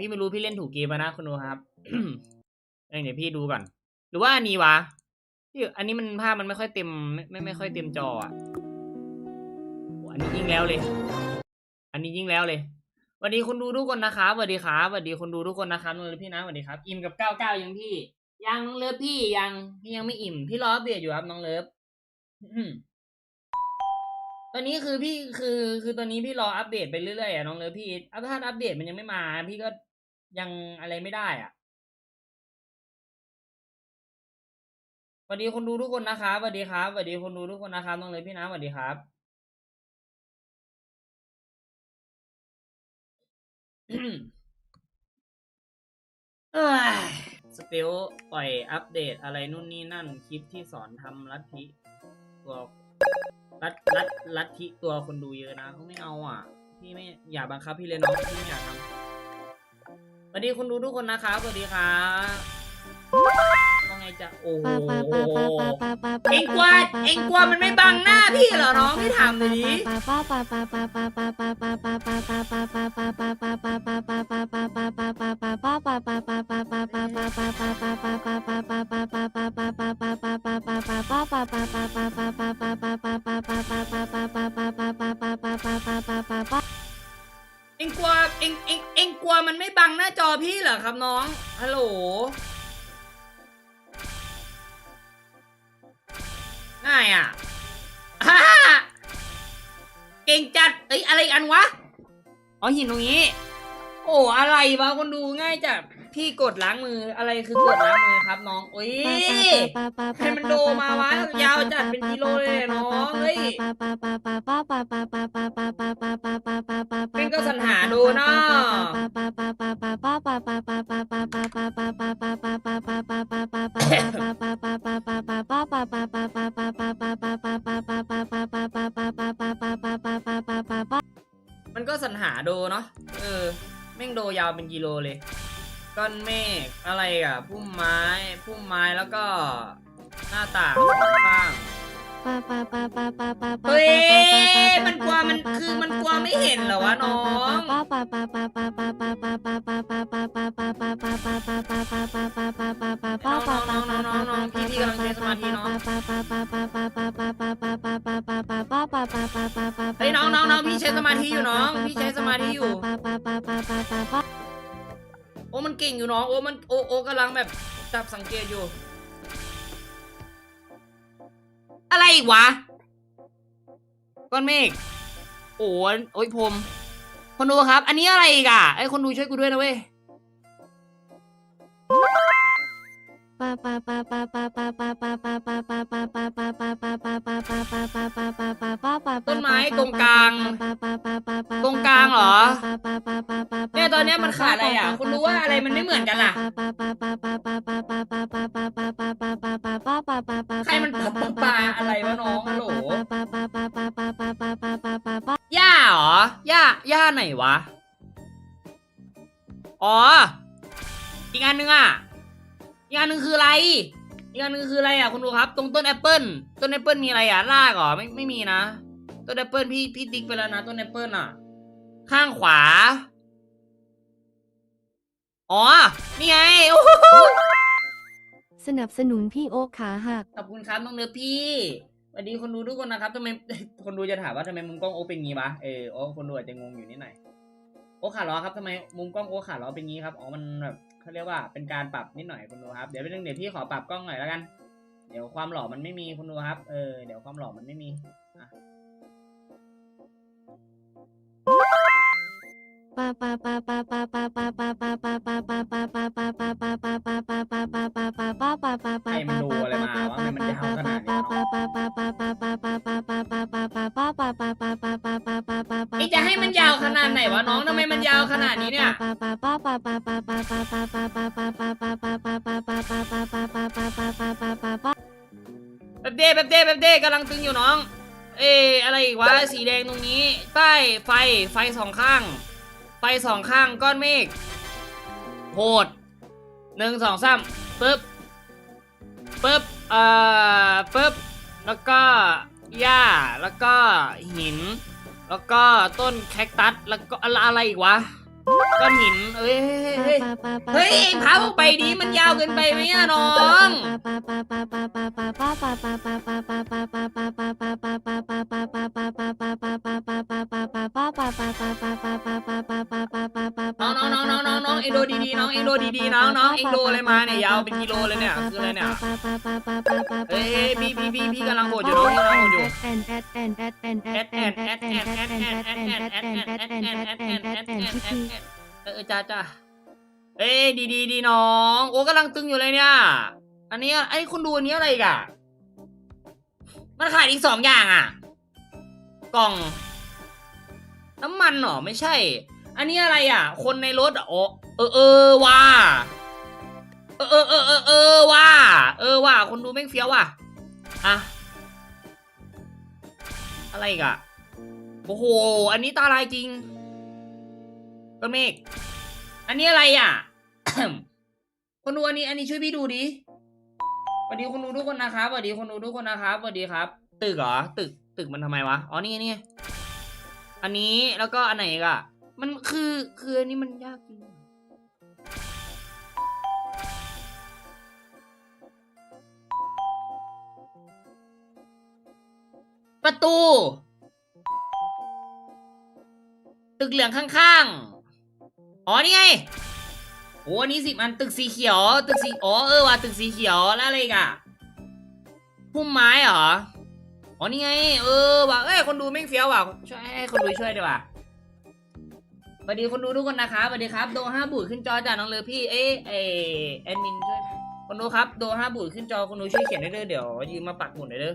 พี่ไม่รู้พี่เล่นถูกเกมนะคุณดูครับเเดี๋ยวพี่ดูก่อน หรือว่าอันนี้วะพี่อันนี้มันภาพมันไม่ค่อยเต็มไม่ไม่ไม่ค่อยเต็มจออะอันนี้ยิ่งแล้วเลย อันนี้ยิ่งแล้วเลยสวัสดีคนดูทุกคนนะครับสวัสดีครับสวัสดีคนดูทุกคนนะครับน้องเลิฟพี่นะสวัสดีครับ อิ่มกับเก้าเก้ายังพี่ ยังน้องเลิฟพี่ยังพี่ยังไม่อิ่ม พี่รออัปเดอยู่ครับน้องเลิฟตอนนี้คือพี่คือคือตอนนี้พี่รออัปเดตไปเรื่อยๆอะน้องเลิฟพี่อัปถ้าอัปเดตมันยังไม่มา พี่ก็ ยังอะไรไม่ได้อะสวัสดีคนดูทุกคนนะครับสวัสดีครับสวัสดีคนดูทุกคนนะครับน้องเลิฟพี่นะสวัสดีครับสเตลปล่อยอัปเดตอะไรนู่นนี่นั่นคลิปที่สอนทำลัทธิตัวลัทลัทลัทธิตัวคนดูเยอะนะเขาไม่เอาอะ พี่ไม่อย่าบังคับพี่เลยน้องพี่ไม่อยากทำ สวัสดีคนดูทุกคนนะครับสวัสดีครับว่าไงจะโอ้โหเอ็งกลัวเอ็งกลัวมันไม่บังหน้าพี่เหรอน้องพี่ถามหน่อยดิเอ็งกลัวเอ็งเอ็ง ตัวมันไม่บังหน้าจอพี่เหรอครับน้อง ฮัลโหล ง่ายอะ เก่งจัด เอ้ยอะไรอันวะ อ๋อหินตรงนี้ โอ้อะไรวะคนดูง่ายจัด พี่กดล้างมือ อะไรคือกดล้างมือครับน้องโอ้ย ให้มันโดมาวะยาวจัดเป็นกิโลเลยน้องเฮ้ยเป็นก็สรรหาดูเนาะ เป็นกิโลเลย ก้อนเมฆอะไรอะพุ่มไม้พุ่มไม้แล้วก็หน้าต่างข้างๆเฮ้ยมันกลัวมันคือมันกลัวไม่เห็นเหรอวะน้องเฮ้ยน้องน้องน้องพี่ใช้สมาธิอยู่น้องพี่ใช้สมาธิอยู่ โอ้มันเก่งอยู่น้อง โอ้มันโอโอกำลังแบบจับสังเกตอยู่ อะไรอีกวะ ก้อนเมฆโอ้โอ้ยพรมคนดูครับ อันนี้อะไรอีกอะไอ้คนดูช่วยกูด้วยนะเว้ย ต้นไม้ตรงกลางตรงกลางเหรอเนี่ยตอนเนี้ยมันขาดอะไรอะ คุณรู้ว่าอะไรมันไม่เหมือนกันล่ะใครมันปะปะปะอะไรวะน้องฮัลโหลย่าเหรอย่าย่าไหนวะ อีกอันนึงคืออะไร อีกอันนึงคืออะไรอะคุณดูครับ ตรงต้นแอปเปิลต้นแอปเปิลมีอะไรอะรากเหรอไม่ไม่มีนะ ต้นแอปเปิลพี่พี่ติ๊กไปแล้วนะต้นแอปเปิลอะ ข้างขวา อ๋อ นี่ไงโอ้โหสนับสนุนพี่โอ๊คขาหักขอบคุณครับน้องเนื้อพี่สวัสดีคนดูทุกคนนะครับทำไมคนดูจะถามว่าทำไมมุมกล้องโอเป็นงี้วะเออโอ้คนดูอาจจะงงอยู่นิดหน่อยโอขาล้อครับทำไมมุมกล้องโอขาล้อเป็นงี้ครับอ๋อมันแบบ เขาเรียกว่าเป็นการปรับนิดหน่อยคุณดูครับ เดี๋ยวเป็นเรื่องเดี๋ยวพี่ขอปรับกล้องหน่อยแล้วกัน เดี๋ยวความหล่อมันไม่มีคุณดูครับ เออ เดี๋ยวความหล่อมันไม่มีอะะนี่จะให้มันยาวขนาดไหนวะน้องทำไมมันยาวขนาดนี้เนี่ยแบบเด้แบบเด้แบบเด้กำลังตึงอยู่น้อง เอยอะไรอีกวะสีแดงตรงนี้ ใต้ไฟไฟสองข้าง ไปสองข้างก้อนเมฆโหดหนึ่งสองสามปึ๊บปึ๊บเอ่อปึ๊บแล้วก็หญ้าแล้วก็หิน แล้วก็ต้นแคคตัสแล้วก็อะไรอีกวะก้อนหินเอ้ยเฮ้ยเฮ้พาพวกไปดีมันยาวเกินไปไหมอะน้อง องโลดีๆน้องเองโลดีๆน้องน้องเองโลอะไรมาเนี่ยยาวเป็นกิโลเลยเนี่ยคืออะไรเนี่ยเฮ้ยพี่พี่พี่พี่กำลังโหดอยู่น้องกำลังโหดอยู่แอดแอเออจ้าจ้าเอ้ดีดีดีน้อง โอ้กำลังตึงอยู่เลยเนี่ย อันนี้ไอ้คุณดูอันนี้อะไรกะมันขาดอีกสองอย่างอะ กล่อง น้ำมันหรอไม่ใช่ อันนี้อะไรอะ คนในรถอ๋อ ออเออว่า เออเออเออเออเออว่า เออว่า คนดูแม่งเฟี้ยวว่ะ อะ อะไรกะโอ้โห อันนี้ตาลายจริงต้นเมฆอันนี้อะไรอะ คนดูอันนี้ อันนี้ช่วยพี่ดูดิสวัสดีคนดูทุกคนนะครับสวัสดีคนดูทุกคนนะครับสวัสดีครับ ตึกเหรอ ตึก ตึกมันทำไมวะ อ๋อ นี่นี่ อันนี้ แล้วก็อันไหนกอะ มันคือ คืออันนี้มันยากจริง ประตู ตึกเหลืองข้างๆ อ๋อ นี่ไง โอ้อันนี้สิมันตึกสีเขียว ตึกสี อ๋อ เออว่ะตึกสีเขียว แล้วอะไรกะพุ่มไม้เหรอ อ๋อ นี่ไง เออว่ะเอ้ย คนดูไม่เฟี้ยวว่ะ ช่วยให้คนดูช่วยดีว่ะสวัสดีคนดูทุกคนนะคะสวัสดีครับ โดห้าบูดขึ้นจอจากน้องเลอพี่ เอ้ยเอ้แอดมินช่วยคนดูครับ โดห้าบูดขึ้นจอคนดูช่วยเขียนได้เด้อเดี๋ยวยืมมาปักหมุดนได้เด้อ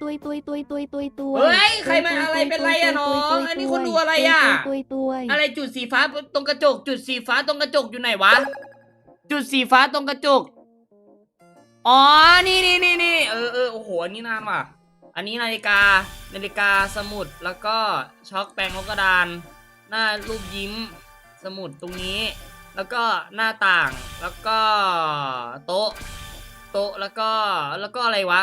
ตุยตุยตุยตุยตุยตุยเฮ้ยใครมาอะไรเป็นไรอะน้องอันนี้คนดูอะไรอะตุยตุยอะไรจุดสีฟ้าตรงกระจก จุดสีฟ้าตรงกระจกอยู่ไหนวะ จุดสีฟ้าตรงกระจก อ๋อ นี่นี่นี่นี่เออเออโอ้โหอันนี้นาำอะ อันนี้นาฬิกา นาฬิกาสมุด แล้วก็ช็อคแปรงกระดาน หน้ารูปยิ้ม สมุดตรงนี้ แล้วก็หน้าต่าง แล้วก็โต๊ะ โต๊ะ แล้วก็ แล้วก็อะไรวะ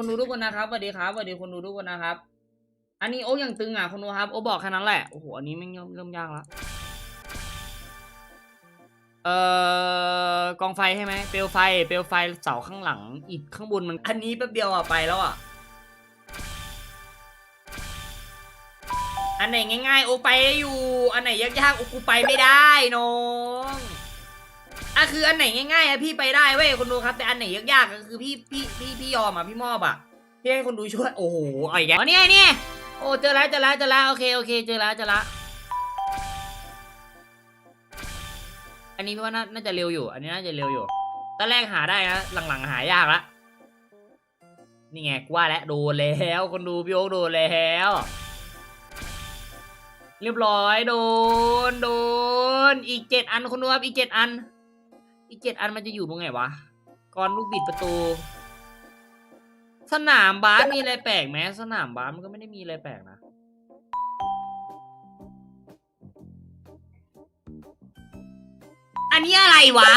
คนดูทุกคนนะครับสวัสดีครับสวัสดีคนดูทุกคนนะครับ อันนี้โอ้ยังตึงอะคนดูครับโอ้บอกแค่นั้นแหละโอ้โหอันนี้ม่งเริ่มเริ่มยากแล้วเอ่อกองไฟใช่ไหมเปลวไฟ เปลวไฟเสาข้างหลังอิฐข้างบนมันอันนี้แป๊บเดียวอะไปแล้วอะอันไหนง่ายๆ โอไปได้อยู่ อันไหนยากๆ โอกูไปไม่ได้น้อง อะคืออันไหนง่ายๆอะพี่ไปได้เว้ยคนดูครับแต่อันไหนยากๆก็คือพี่พี่พี่พี่ยอมอะพี่มอบอะพี่ให้คนดูช่วยโอ้โหเอะไรแกอ๋อนี่ไงนี่โอ้เจอแล้วเจอแล้วเจอแล้วโอเคโอเคเจอแล้วเจอแล้วอันนี้พี่ว่าน่าจะเร็วอยู่ อันนี้น่าจะเร็วอยู่ตอนแรกหาได้นะหลังๆหายากละนี่ไงกว่าแล้วโดนแล้วคนดูพี่โอ๊คโดนแล้ว เรียบร้อยโดนโดนอีกเจ็ดอันคนดูครับอีกเจ็ดอัน อีกเจ็ดอันมันจะอยู่ตรงไหนวะก่อนลูกบิดประตู สนามบาสมีอะไรแปลกไหมสนามบาสมันก็ไม่ได้มีอะไรแปลกนะอันนี้อะไรวะ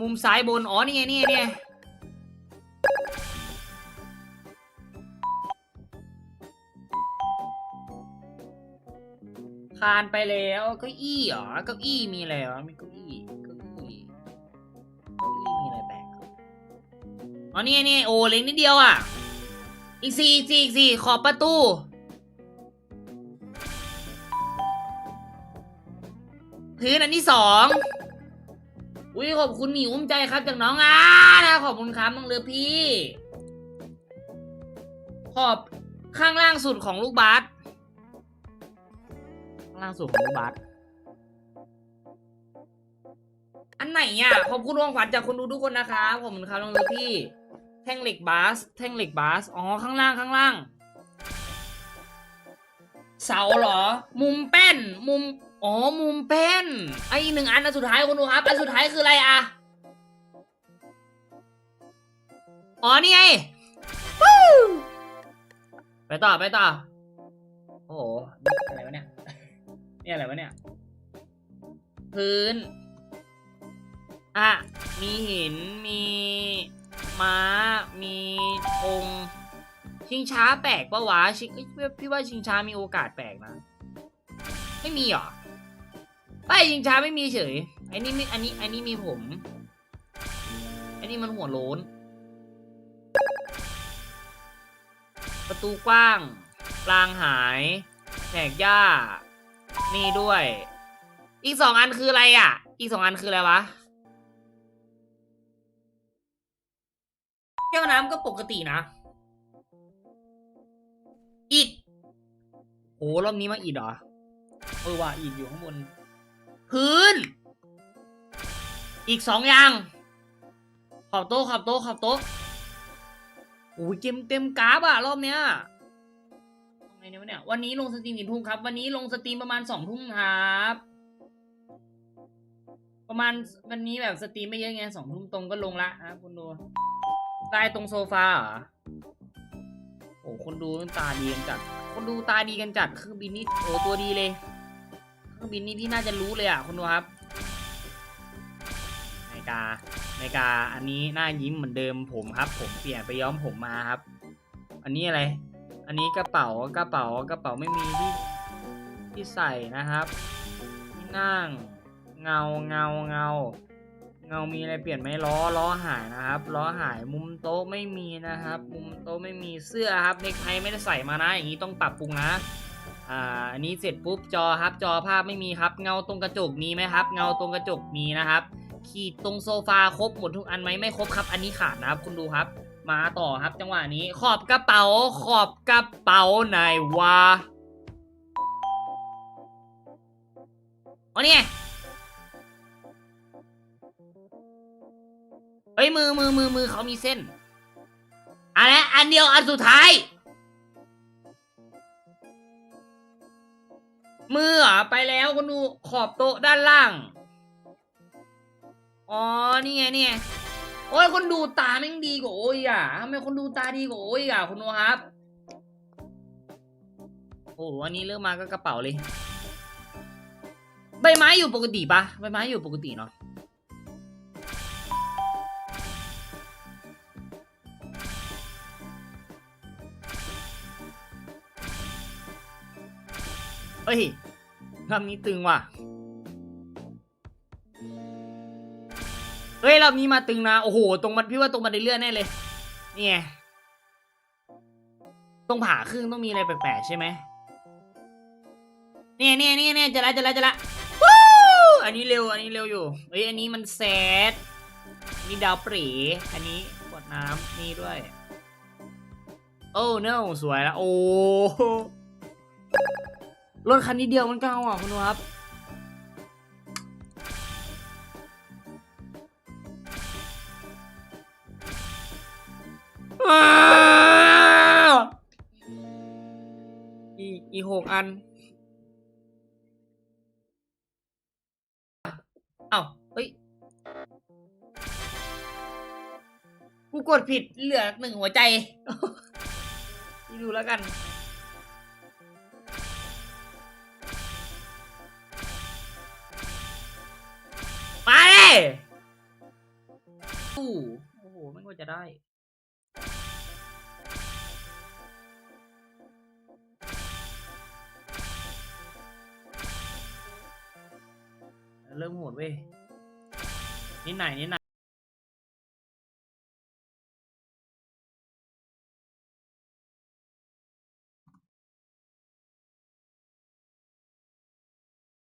มุมซ้ายบน อ๋อ นี่ไง นี่ไงนี่ไงานไปแล้วเก้าอี้เหรอเก้าอี้มีอะไรวมีเก้าอี้เก้าอี้เก้าอี้มีอะไรแปลกอ๋อนี่นี่โอ้เล็กนิดเดียวอะ อีกสี่อีกสี่อีกสี่ขอบประตูพื้นอันที่สองอุ้ยขอบคุณหมีอุ้มใจครับจากน้องอานะขอบคุณครับมังเลือพี่ ขอบข้างล่างสุดของลูกบาส ล่างสุดของลูบาสอันไหนอะขอบคุณรวงขวัญจากคนดูทุกคนนะครับขอบคุณครับน้องเลือพี่ แท่งเหล็กบาส แท่งเหล็กบาส อ๋อ ข้างล่างข้างล่าง เสาเหรอ มุมแป้น มุม อ๋อ มุมแป้น ไอ้หนึ่งอันอันสุดท้ายคุณดูครับ อันสุดท้ายคืออะไรอะอ๋อ นี่ไงไปต่อ ไปต่อ โอ้โห อะไรวะเนี่ย นี่ยอะไรวะเนี่ย พื้น อะ มีหิน มีม้า มีองค์ชิงช้าแปลกปะวะชิงเอ้ยพี่ว่าชิงช้ามีโอกาสแปลกนะ ไม่มีเหรอไม่ชิงช้าไม่มีเฉยไอ้นี่มีอันนี้อันนี้มีผม อันนี้มันหัวโลน ประตูกว้าง ปลางหายแหกหญ้า นี่ด้วย อีกสองอันคืออะไรอะ อีกสองอันคืออะไรวะแก้วน้ำก็ปกตินะ อิดโหรอบนี้มาอิดเหรอ เออว่ะอิดอยู่ข้างบน พื้น อีกสองอย่าง ขอบโต๊ะขอบโต๊ะขอบโต๊ะโอ้ยเต็มเต็มกราฟอะ รอบเนี้ย ไงเนี่ยวะเนี่ย วันนี้ลงสตรีมกี่ทุ่มครับ วันนี้ลงสตรีมประมาณสองทุ่มครับ ประมาณวันนี้แบบสตรีมไม่เยอะไงสองทุ่มตรงก็ลงละนะคุณดูใต้ตรงโซฟาเหรอโอ้คนดูตาดีกันจัด คนดูตาดีกันจัดเครื่องบินนี่โอ้ตัวดีเลยเครื่องบินนี่พี่น่าจะรู้เลยอะคุณดูครับนาฬิกานาฬิกาอันนี้หน้ายิ้มเหมือนเดิมผมครับ ผมเปลี่ยนไปย้อมผมมาครับ อันนี้อะไร อันนี้กระเป๋ากระเป๋ากระเป๋าไม่มีที่ที่ใส่นะครับที่นั่งเงาเงาเงาเงามีอะไรเปลี่ยนไหมล้อล้อหายนะครับล้อหายมุมโต๊ะไม่มีนะครับ มุมโต๊ะไม่มีเสื้อครับเนคไทไม่ได้ใส่มานะอย่างนี้ต้องปรับปรุงนะอ่าอันนี้เสร็จปุ๊บจอครับจอภาพไม่มีครับ เงาตรงกระจกมีไหมครับ เงาตรงกระจกมีนะครับ ขีดตรงโซฟาครบหมดทุกอันไหมไม่ครบครับ อันนี้ขาดนะครับคุณดูครับ มาต่อครับ จังหวะนี้ ขอบกระเป๋า ขอบกระเป๋าไหนวะอ๋อนี่ไงเอ้ยมือมือมือมือเขามีเส้นอันนี้อันเดียวอันสุดท้าย มือเหรอไปแล้วคุณดูขอบโต๊ะด้านล่าง อ๋อ นี่ไง นี่ไง โอ้ยคนดูตาแม่งดีกว่าโอ้ยอะทำไมคนดูตาดีกว่าโอ้ยอะคุณดูครับโอ้โหอันนี้เริ่มมาก็กระเป๋าเลย ใบไม้อยู่ปกติปะใบไม้อยู่ปกติเนาะเฮ้ยรอบนี้ตึงว่ะ ฮ้ยรอบนี้มาตึงนะ โอ้โห ตรงมันพี่ว่าตรงบันไดเลื่อนแน่เลย นี่ไงตรงผ่าครึ่งต้องมีอะไรแปลกๆใช่ไหมเนี่ยเนี่ยเนี่ยเนี่ยจะละจะละจะละวู้อันนี้เร็ว อันนี้เร็วอยู่เอ้ย อันนี้มันแซดมีดาวปรีอันนี้กดน้ำนี่ด้วย โอ้ no สวยละ โอ้รถคันนี้เดียวมันก็เอาอะคุณครับ อีกหกอันเอ้าเฮ้ย กูกดผิดเหลือหนึ่งหัวใจ ดูแล้วกันมาเลยอู้โอ้โห ไม่ว่าจะได้ เริ่มโหดเว้ยนิดหน่อยนิดหน่อย